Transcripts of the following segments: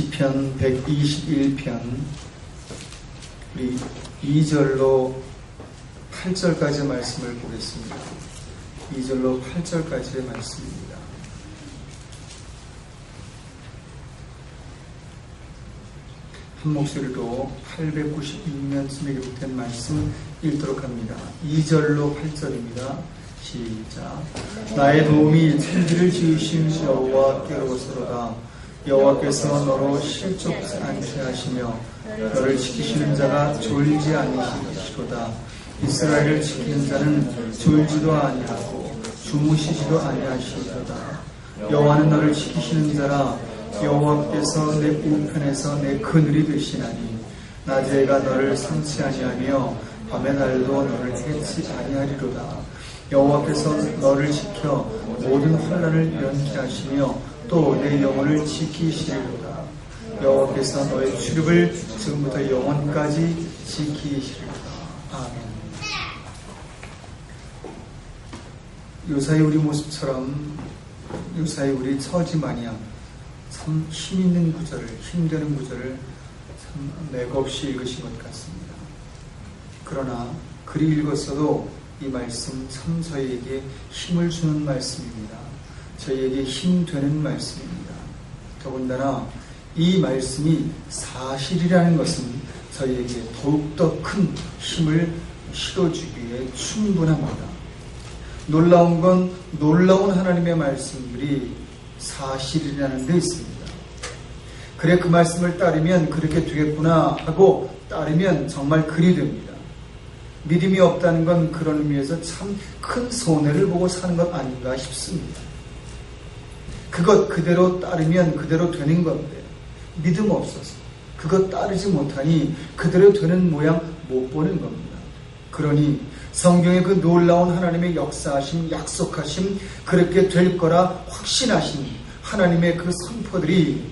시편 121편 우리 2절로 8절까지 말씀을 보겠습니다. 2절로 8절까지의 말씀입니다. 한 목소리로 896년쯤에 기록된 말씀 읽도록 합니다. 2절로 8절입니다. 시작. 나의 도움이 천지를 지으신 여호와께로서로다. 여호와께서 너로 실족지 않게 하시며 너를 지키시는 자가 졸지 아니시로다. 이스라엘을 지키는 자는 졸지도 아니하고 주무시지도 아니하시리로다. 여호와는 너를 지키시는 자라 여호와께서 내 우편에서 내 그늘이 되시나니 낮에가 너를 상치 아니하며 밤의 날도 너를 해치 아니하리로다. 여호와께서 너를 지켜 모든 환란을 면케하시며 또 내 영혼을 지키시리로다. 여호와께서 너의 출입을 지금부터 영원까지 지키시리로다. 아멘. 요사이 우리 모습처럼 요사이 우리 처지 마냥 참 힘있는 구절을 힘드는 구절을 참 맥없이 읽으신 것 같습니다. 그러나 글이 읽었어도 이 말씀 참 저희에게 힘을 주는 말씀입니다. 저희에게 힘 되는 말씀입니다. 더군다나 이 말씀이 사실이라는 것은 저희에게 더욱더 큰 힘을 실어주기에 충분합니다. 놀라운 건 놀라운 하나님의 말씀들이 사실이라는 데 있습니다. 그래 그 말씀을 따르면 그렇게 되겠구나 하고 따르면 정말 그리 됩니다. 믿음이 없다는 건 그런 의미에서 참 큰 손해를 보고 사는 것 아닌가 싶습니다. 그것 그대로 따르면 그대로 되는 건데 믿음 없어서 그것 따르지 못하니 그대로 되는 모양 못 보는 겁니다. 그러니 성경의 그 놀라운 하나님의 역사하심, 약속하심, 그렇게 될 거라 확신하신 하나님의 그 선포들이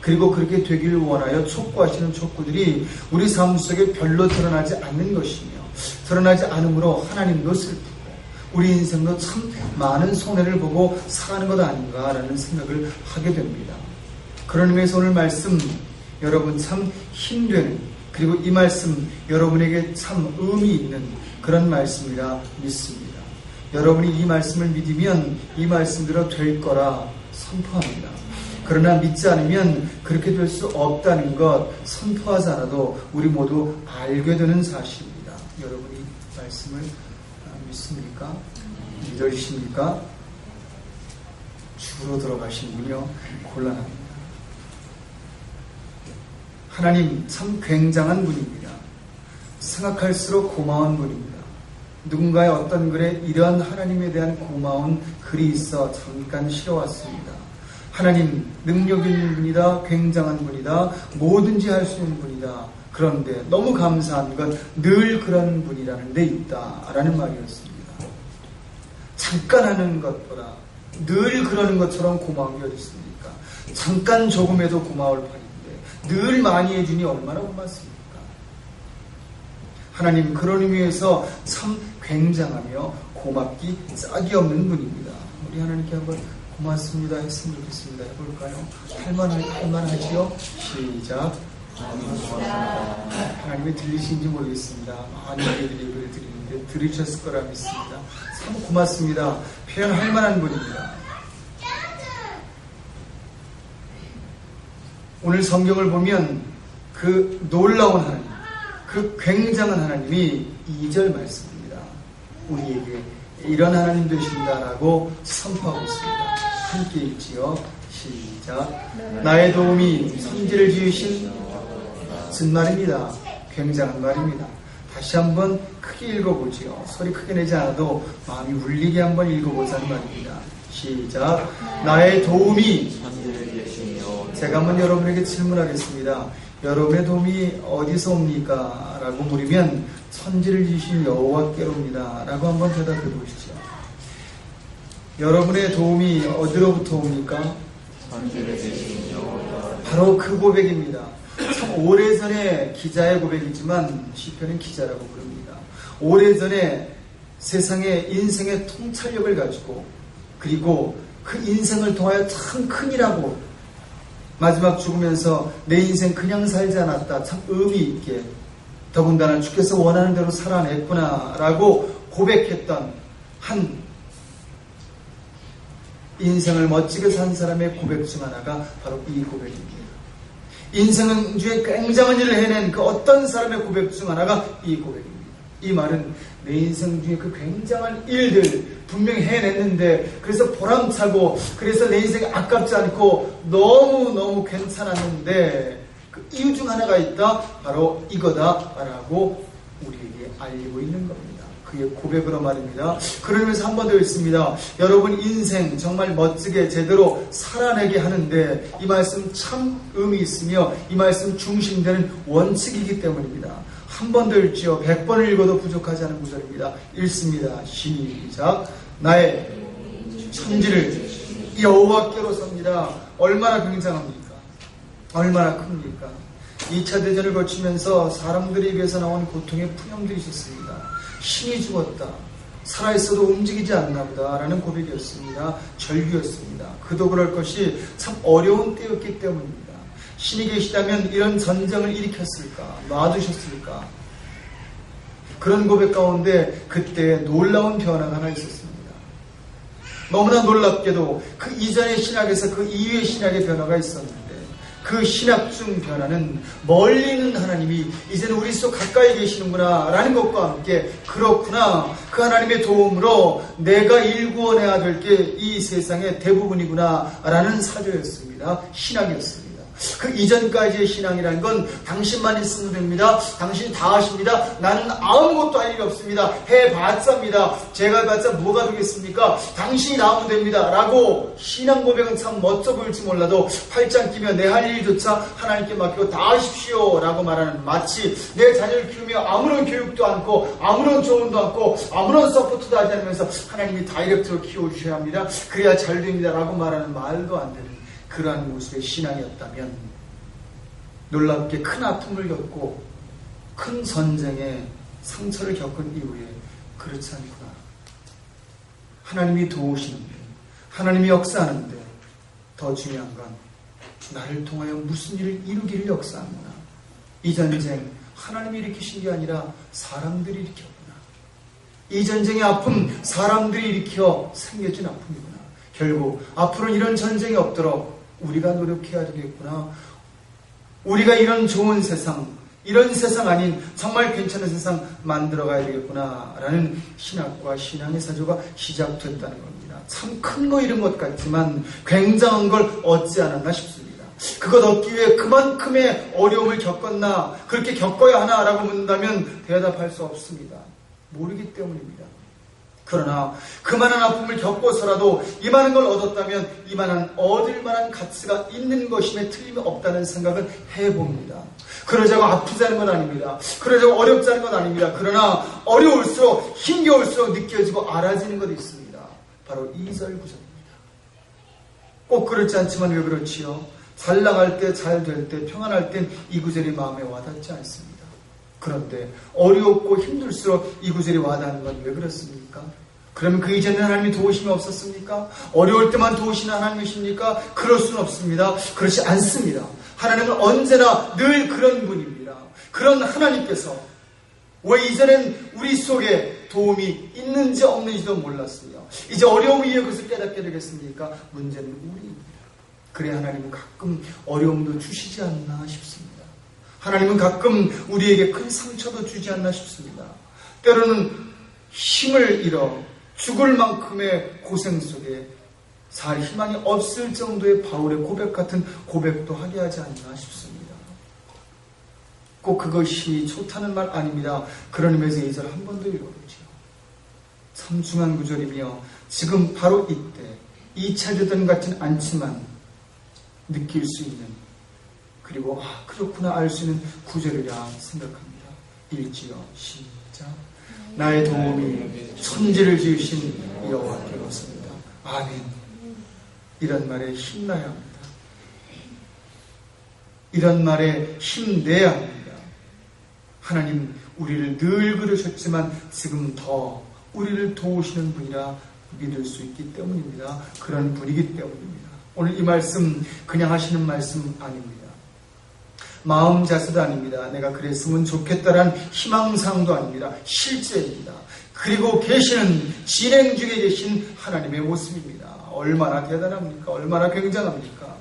그리고 그렇게 되기를 원하여 촉구하시는 촉구들이 우리 삶 속에 별로 드러나지 않는 것이며 드러나지 않으므로 하나님도 슬프고 우리 인생도 참 많은 손해를 보고 살아가는 것 아닌가라는 생각을 하게 됩니다. 그런 의미에서 오늘 말씀 여러분 참 힘되는 그리고 이 말씀 여러분에게 참 의미 있는 그런 말씀이라 믿습니다. 여러분이 이 말씀을 믿으면 이 말씀대로 될 거라 선포합니다. 그러나 믿지 않으면 그렇게 될 수 없다는 것 선포하지 않아도 우리 모두 알게 되는 사실입니다. 여러분이 말씀을 믿습니까? 믿으십니까? 주로 들어가시는군요. 곤란합니다. 하나님 참 굉장한 분입니다. 생각할수록 고마운 분입니다. 누군가의 어떤 글에 이러한 하나님에 대한 고마운 글이 있어 잠깐 실어왔습니다. 하나님 능력 있는 분이다, 굉장한 분이다, 뭐든지 할 수 있는 분이다. 그런데 너무 감사한 건 늘 그런 분이라는 데 있다라는 말이었습니다. 잠깐 하는 것보다 늘 그러는 것처럼 고마운 게 어디 있습니까? 잠깐 조금해도 고마울 판인데 늘 많이 해주니 얼마나 고맙습니까? 하나님 그런 의미에서 참 굉장하며 고맙기 짝이 없는 분입니다. 우리 하나님께 한번 고맙습니다 했으면 좋겠습니다. 해볼까요? 할만하, 할만하지요? 시작. 하나님이 들리신지 모르겠습니다. 많은 예배를 예배를 드리는데 들으셨을 거라 믿습니다. 참 고맙습니다. 표현할 만한 분입니다. 오늘 성경을 보면 그 놀라운 하나님, 그 굉장한 하나님이 2절 말씀입니다. 우리에게 이런 하나님 되신다라고 선포하고 있습니다. 함께 읽지요. 시작. 나의 도움이 성지를 지으신 쓴 말입니다. 굉장한 말입니다. 다시 한번 크게 읽어보지요. 소리 크게 내지 않아도 마음이 울리게 한번 읽어보자는 말입니다. 시작. 나의 도움이 제가 한번 여러분에게 질문하겠습니다. 여러분의 도움이 어디서 옵니까? 라고 물으면 천지를 지신 여호와께로입니다. 라고 한번 대답해 보시죠. 여러분의 도움이 어디로부터 옵니까? 바로 그 고백입니다. 참 오래전에 기자의 고백이지만 시편은 기자라고 부릅니다. 오래전에 세상의 인생의 통찰력을 가지고 그리고 그 인생을 통하여 참 큰이라고 마지막 죽으면서 내 인생 그냥 살지 않았다. 참 의미 있게 더군다나 주께서 원하는 대로 살아냈구나라고 고백했던 한 인생을 멋지게 산 사람의 고백 중 하나가 바로 이 고백입니다. 인생 중에 굉장한 일을 해낸 그 어떤 사람의 고백 중 하나가 이 고백입니다. 이 말은 내 인생 중에 그 굉장한 일들 분명히 해냈는데 그래서 보람차고 그래서 내 인생이 아깝지 않고 너무너무 괜찮았는데 그 이유 중 하나가 있다. 바로 이거다라고 우리에게 알리고 있는 겁니다. 그의 고백으로 말입니다. 그러면서 한 번 더 있습니다. 여러분 인생 정말 멋지게 제대로 살아내게 하는데 이 말씀 참 의미 있으며 이 말씀 중심되는 원칙이기 때문입니다. 한 번 더 읽지요. 백 번을 읽어도 부족하지 않은 구절입니다. 읽습니다. 시작. 나의 천지를 여호와께로 섭니다. 얼마나 굉장합니까? 얼마나 큽니까? 2차 대전을 거치면서 사람들에 비해서 나온 고통의 푸념들이 있었습니다. 신이 죽었다. 살아있어도 움직이지 않나 보다라는 고백이었습니다. 절규였습니다. 그도 그럴 것이 참 어려운 때였기 때문입니다. 신이 계시다면 이런 전쟁을 일으켰을까? 놔두셨을까? 그런 고백 가운데 그때 놀라운 변화가 하나 있었습니다. 너무나 놀랍게도 그 이전의 신학에서 그 이후의 신학의 변화가 있었는데 그 신학 중 변화는 멀리 있는 하나님이 이제는 우리 속 가까이 계시는구나 라는 것과 함께 그렇구나 그 하나님의 도움으로 내가 일구어내야 될 게 이 세상의 대부분이구나 라는 사조였습니다. 신학이었습니다. 그 이전까지의 신앙이라는 건 당신만 있으면 됩니다. 당신 다 하십니다. 나는 아무것도 할 일이 없습니다. 해봤자입니다. 제가 해봤자 뭐가 되겠습니까? 당신이 나오면 됩니다. 라고 신앙 고백은 참 멋져 보일지 몰라도 팔짱 끼며 내 할 일조차 하나님께 맡기고 다 하십시오. 라고 말하는 마치 내 자녀를 키우며 아무런 교육도 않고 아무런 조언도 않고 아무런 서포트도 하지 않으면서 하나님이 다이렉트로 키워주셔야 합니다. 그래야 잘 됩니다. 라고 말하는 말도 안 되는 그러한 모습의 신앙이었다면 놀랍게 큰 아픔을 겪고 큰 전쟁에 상처를 겪은 이후에 그렇지 않구나. 하나님이 도우시는데, 하나님이 역사하는데, 더 중요한 건 나를 통하여 무슨 일을 이루기를 역사하는구나. 이 전쟁 하나님이 일으키신 게 아니라 사람들이 일으켰구나. 이 전쟁의 아픔 사람들이 일으켜 생겨진 아픔이구나. 결국 앞으로는 이런 전쟁이 없도록 우리가 노력해야 되겠구나. 우리가 이런 좋은 세상, 이런 세상 아닌 정말 괜찮은 세상 만들어 가야 되겠구나. 라는 신학과 신앙의 사조가 시작됐다는 겁니다. 참 큰 거 이런 것 같지만 굉장한 걸 얻지 않았나 싶습니다. 그것 얻기 위해 그만큼의 어려움을 겪었나, 그렇게 겪어야 하나라고 묻는다면 대답할 수 없습니다. 모르기 때문입니다. 그러나 그만한 아픔을 겪고서라도 이만한 걸 얻었다면 이만한 얻을 만한 가치가 있는 것임에 틀림이 없다는 생각은 해봅니다. 그러자고 아프자는 건 아닙니다. 그러자고 어렵자는 건 아닙니다. 그러나 어려울수록 힘겨울수록 느껴지고 알아지는 것도 있습니다. 바로 2절 구절입니다. 꼭 그렇지 않지만 왜 그렇지요? 잘 나갈 때, 잘 될 때, 평안할 땐 이 구절이 마음에 와닿지 않습니다. 그런데 어렵고 힘들수록 이 구절이 와닿는 건 왜 그렇습니까? 그러면 그 이전에 하나님이 도우심이 없었습니까? 어려울 때만 도우시는 하나님이십니까? 그럴 수는 없습니다. 그렇지 않습니다. 하나님은 언제나 늘 그런 분입니다. 그런 하나님께서 왜 이전엔 우리 속에 도움이 있는지 없는지도 몰랐으며 이제 어려움이 이어 그것을 깨닫게 되겠습니까? 문제는 우리입니다. 그래 하나님은 가끔 어려움도 주시지 않나 싶습니다. 하나님은 가끔 우리에게 큰 상처도 주지 않나 싶습니다. 때로는 힘을 잃어 죽을 만큼의 고생 속에 살 희망이 없을 정도의 바울의 고백 같은 고백도 하게 하지 않나 싶습니다. 꼭 그것이 좋다는 말 아닙니다. 그런 의미에서 이 절을 한번 더 읽어보죠. 참 중요한 구절이며 지금 바로 이때 2차 대전 같진 않지만 느낄 수 있는 그리고 아 그렇구나 알 수 있는 구절이라 생각합니다. 읽지요. 시작. 나의 도움이 천지를 지으신 여호와께로습니다. 아멘. 이런 말에 힘나야 합니다. 이런 말에 힘내야 합니다. 하나님 우리를 늘 그러셨지만 지금 더 우리를 도우시는 분이라 믿을 수 있기 때문입니다. 그런 분이기 때문입니다. 오늘 이 말씀 그냥 하시는 말씀 아닙니다. 마음 자세도 아닙니다. 내가 그랬으면 좋겠다란 희망상도 아닙니다. 실제입니다. 그리고 계시는 진행 중에 계신 하나님의 모습입니다. 얼마나 대단합니까? 얼마나 굉장합니까?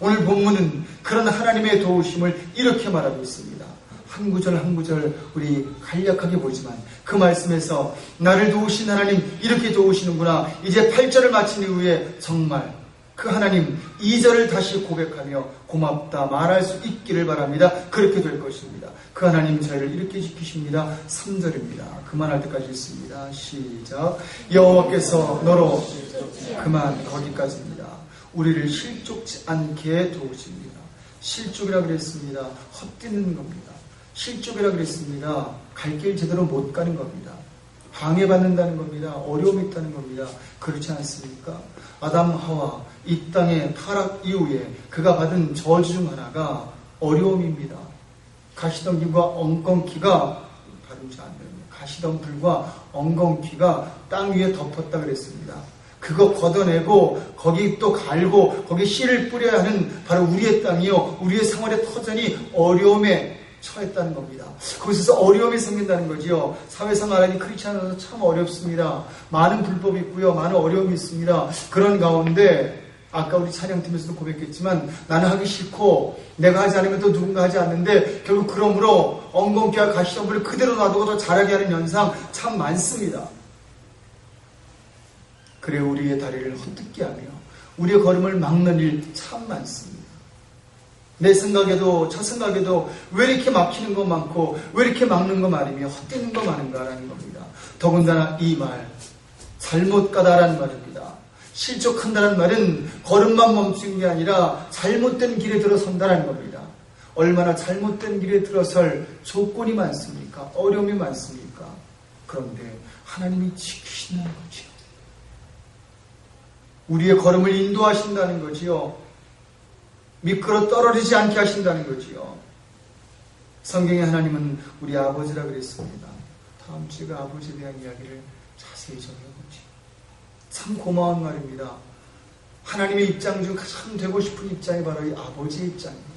오늘 본문은 그런 하나님의 도우심을 이렇게 말하고 있습니다. 한 구절 한 구절 우리 간략하게 보지만 그 말씀에서 나를 도우신 하나님 이렇게 도우시는구나. 이제 8절을 마친 이후에 정말 그 하나님 2절을 다시 고백하며 고맙다 말할 수 있기를 바랍니다. 그렇게 될 것입니다. 그 하나님 저희를 이렇게 지키십니다. 3절입니다. 그만할 때까지 있습니다. 시작. 여호와께서 너로 그만 거기까지입니다. 우리를 실족지 않게 도우십니다. 실족이라 그랬습니다. 헛뛰는 겁니다. 실족이라 그랬습니다. 갈 길 제대로 못 가는 겁니다. 방해받는다는 겁니다. 어려움이 있다는 겁니다. 그렇지 않습니까? 아담 하와 이 땅의 타락 이후에 그가 받은 저주 중 하나가 어려움입니다. 가시덤불과 엉겅퀴가 발음지 않네요. 가시덤불과 엉겅퀴가 땅 위에 덮었다 그랬습니다. 그거 걷어내고 거기 또 갈고 거기 씨를 뿌려야 하는 바로 우리의 땅이요 우리의 생활의 터전이 어려움에 처했다는 겁니다. 거기서 어려움이 생긴다는 거지요. 사회생활하니 크리스천으로서 참 어렵습니다. 많은 불법이 있고요. 많은 어려움이 있습니다. 그런 가운데 아까 우리 촬영팀에서도 고백했지만 나는 하기 싫고 내가 하지 않으면 또 누군가 하지 않는데 결국 그러므로 엉겅퀴와 가시덤불을 그대로 놔두고 더 잘하게 하는 현상 참 많습니다. 그래 우리의 다리를 헛듣게 하며 우리의 걸음을 막는 일 참 많습니다. 내 생각에도 저 생각에도 왜 이렇게 막히는 거 많고 왜 이렇게 막는 거 말이며 헛되는 거 많은가라는 겁니다. 더군다나 이 말 잘못 가다라는 말입니다. 실족한다는 말은 걸음만 멈춘 게 아니라 잘못된 길에 들어선다는 겁니다. 얼마나 잘못된 길에 들어설 조건이 많습니까? 어려움이 많습니까? 그런데 하나님이 지키신다는 거죠. 우리의 걸음을 인도하신다는 거지요. 미끄러 떨어지지 않게 하신다는 거지요. 성경에 하나님은 우리 아버지라 그랬습니다. 다음 주에 아버지에 대한 이야기를 자세히 전해보지. 참 고마운 말입니다. 하나님의 입장 중 가장 되고 싶은 입장이 바로 이 아버지의 입장입니다.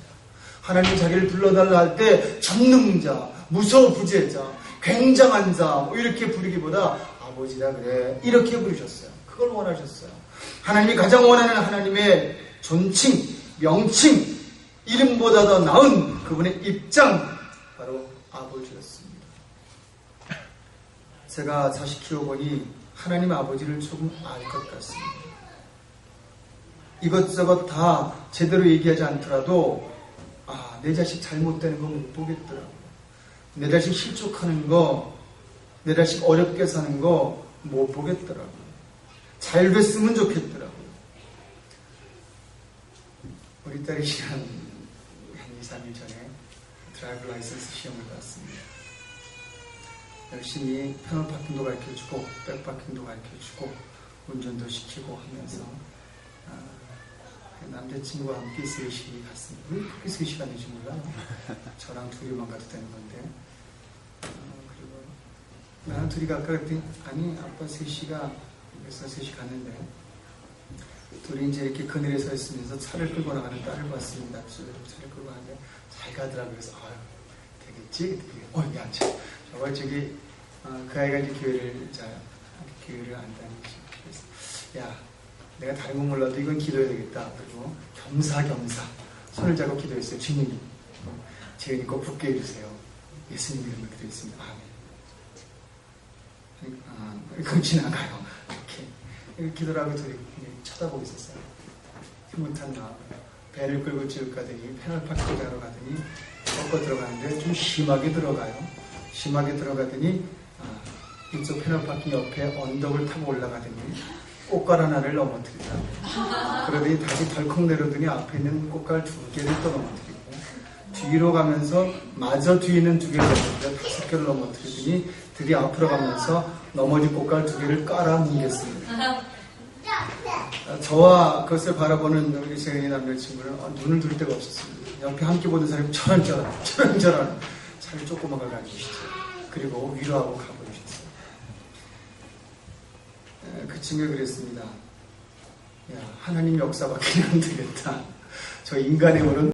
하나님 자기를 불러달라 할 때 전능자, 무소부재자, 굉장한 자, 뭐 이렇게 부르기보다 아버지라 그래. 이렇게 부르셨어요. 그걸 원하셨어요. 하나님이 가장 원하는 하나님의 존칭, 명칭, 이름보다 더 나은 그분의 입장, 바로 아버지였습니다. 제가 자식 키워보니 하나님 아버지를 조금 알 것 같습니다. 이것저것 다 제대로 얘기하지 않더라도, 아, 내 자식 잘못되는 거 못 보겠더라고요. 내 자식 실족하는 거, 내 자식 어렵게 사는 거 못 보겠더라고요. 잘 됐으면 좋겠더라고요. 우리 딸이 시간 한 2, 3일 전에 드라이브 라이센스 시험을 봤습니다. 열심히 패널 파킹도 가르쳐 주고 백 파킹도 가르쳐 주고 운전도 시키고 하면서 아, 남자친구와 함께 3시 갔습니다. 왜 그렇게 3시 갔는지 몰라요. 저랑 둘이만 가도 되는 건데 아, 그리고 나는 둘이 갈까 그랬더니 아니 아빠 3시가 그래서 3시 갔는데 둘이 이제 이렇게 그늘에 서 있으면서 차를 끌고 나가는 딸을 봤습니다. 차를 끌고 가는데 잘 가더라고요. 그래서 아유 되겠지? 어, 야, 참. 저걸 저기 어, 그 아이가 이제 교회를 자 교회를 안 다니지. 그래서 야 내가 다른 건 몰라도 이건 기도해야 되겠다. 그리고 겸사겸사 손을 잡고 기도했어요. 주님이 재은이 꼭 붙게 해주세요. 예수님 이름으로 기도했습니다. 아멘. 아, 그럼 지나가요. 이렇게 기도를 하고 둘이 쳐다보고 있었어요. 흐뭇한 마음. 배를 끌고 쭉 가더니 패널 파킹하러 가더니 꺾어 들어가는데 좀 심하게 들어가요. 심하게 들어가더니 아, 이쪽 패널 파킹 옆에 언덕을 타고 올라가더니 꽃갈 하나를 넘어뜨린다. 그러더니 다시 덜컥 내려더니 앞에 있는 꽃갈 두 개를 또 넘어뜨리고 뒤로 가면서 마저 뒤에 있는 두 개를 넘어뜨려 다섯 개를 넘어뜨리더니 드디어 앞으로 가면서 넘어진 꽃갈 두 개를 깔아 뭉갰습니다. 저와 그것을 바라보는 우리 재은이 남자친구는 어, 눈을 둘 데가 없었습니다. 옆에 함께 보는 사람이 저런저런, 저런저런 차를 조그마하게 가주시죠. 그리고 위로하고 가보주셨어요. 그 친구가 그랬습니다. 야, 하나님 역사밖에 안 되겠다. 저 인간의 오는